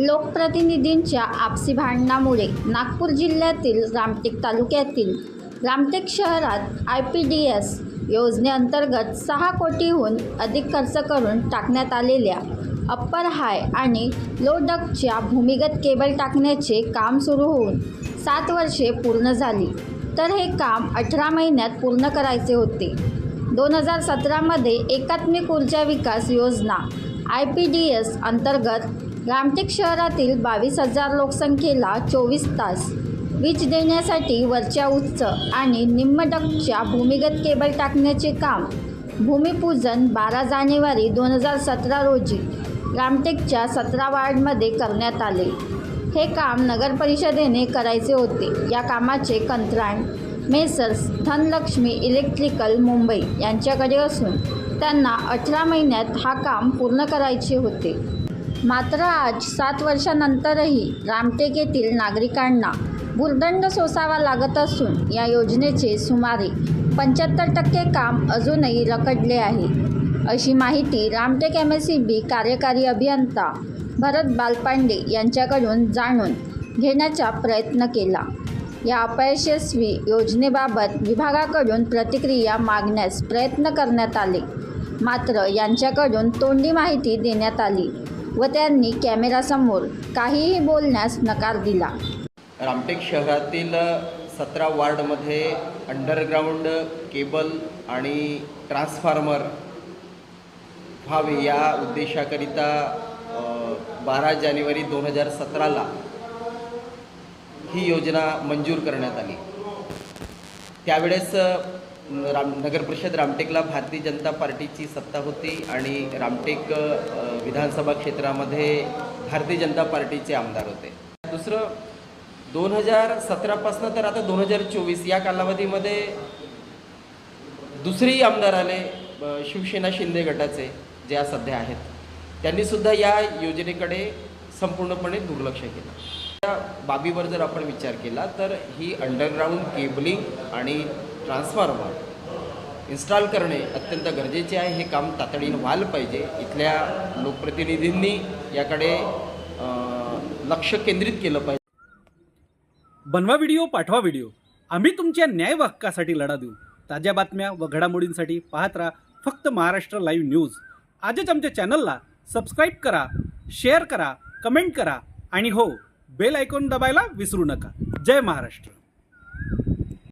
लोकप्रतिनिधींच्या आपसी भांडणामुळे नागपूर जिल्ह्यातील रामटेक तालुक्यातील रामटेक शहरात आय पी डी एस योजनेअंतर्गत सहा कोटीहून अधिक खर्च करून टाकण्यात आलेल्या अप्पर हाय आणि लो डकच्या भूमिगत केबल टाकण्याचे काम सुरू होऊन सात वर्षे पूर्ण झाली. तर हे काम अठरा महिन्यात पूर्ण करायचे होते. दोन हजार सतरामध्ये एकात्मिक ऊर्जा विकास योजना आय पी डी एस अंतर्गत रामटेक शहरातील बावीस हजार लोकसंख्येला चोवीस तास वीज देण्यासाठी वरच्या उच्च आणि निम्नडकच्या भूमिगत केबल टाकण्याचे काम भूमिपूजन बारा जानेवारी दोन हजार सतरा रोजी रामटेकच्या सतरा वार्डमध्ये करण्यात आले. हे काम नगरपरिषदेने करायचे होते. या कामाचे कंत्राण मेसर्स धनलक्ष्मी इलेक्ट्रिकल मुंबई यांच्याकडे असून त्यांना अठरा महिन्यात हा काम पूर्ण करायचे होते. मात्र आज सात वर्षानंतरही रामटेक येथील नागरिकांना भुर्दंड सोसावा लागत असून या योजनेचे सुमारे पंच्याहत्तर टक्के काम अजूनही रखडले आहे. अशी माहिती Ramtek M S C B कार्यकारी अभियंता भरत बालपांडे यांच्याकडून जाणून घेण्याचा प्रयत्न केला. या अपयशस्वी योजनेबाबत विभागाकडून प्रतिक्रिया मागण्यास प्रयत्न करण्यात आले. मात्र यांच्याकडून तोंडी माहिती देण्यात आली. व त्यांनी कॅमेरासमोर काहीही बोलण्यास नकार दिला. रामटेक शहरातील सतरा वार्डमध्ये अंडरग्राऊंड केबल आणि ट्रान्सफॉर्मर व्हावे या उद्देशाकरिता बारा जानेवारी दोन हजार सतराला ही योजना मंजूर करण्यात आली. त्यावेळेस राम नगर परिषद रामटेकला भारतीय जनता पार्टीची सत्ता होती आणि रामटेक विधानसभा क्षेत्रामध्ये भारतीय जनता पार्टीचे आमदार होते. दुसरं दोन हजार सतरापासनं तर आता दोन हजार चोवीस या कालावधीमध्ये दुसरेही आमदार आले शिवसेना शिंदे गटाचे ज्या सध्या आहेत. त्यांनीसुद्धा या योजनेकडे संपूर्णपणे दुर्लक्ष केलं. त्या बाबीवर जर आपण विचार केला तर ही अंडरग्राऊंड केबलिंग आणि ट्रान्सफॉर्मर इन्स्टॉल करणे अत्यंत गरजेचे आहे. हे काम तातडीनं व्हायला पाहिजे. इथल्या लोकप्रतिनिधींनी याकडे लक्ष केंद्रित केलं पाहिजे. बनवा व्हिडिओ पाठवा व्हिडिओ. आम्ही तुमच्या न्याय हक्कासाठी लढा देऊ. ताज्या बातम्या व घडामोडींसाठी पाहत राहा फक्त महाराष्ट्र लाईव्ह न्यूज. आजच आमच्या चॅनलला सबस्क्राईब करा शेअर करा कमेंट करा आणि हो बेल आयकॉन दबायला विसरू नका. जय महाराष्ट्र.